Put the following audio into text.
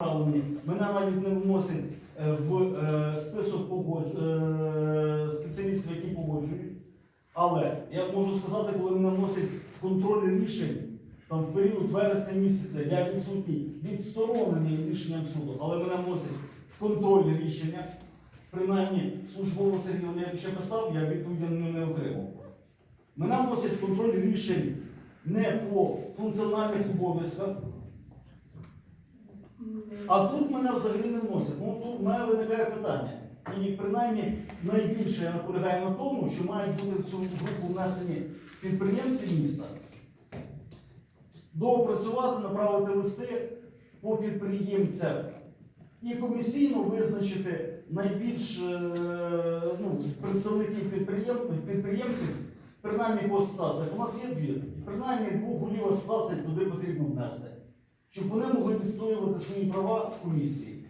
Мене навіть не вносять е, в е, список погодж... е, спеціалістів, які погоджують. Але я можу сказати, коли мене вносять в контроль рішень, там в період вересня місяця, я відсутній, відсторонений рішенням суду, але мене вносять в контроль рішення. Принаймні, службово Сергію я ще писав, я відповіді не отримав. Мене вносять в контроль рішень не по функціональних обов'язках, а тут мене взагалі не вносять. Ну тут в мене виникає питання. І принаймні найбільше я наполягаю на тому, що мають бути в цю групу внесені підприємці міста, доопрацювати, направити листи по підприємцям і комісійно визначити найбільш е, ну, представників підприєм, підприємців, принаймні по асоціаціях. У нас є дві. Принаймні двох голів асоціацій туди потрібно внести щоб вони могли відстоювати свої права в комісії.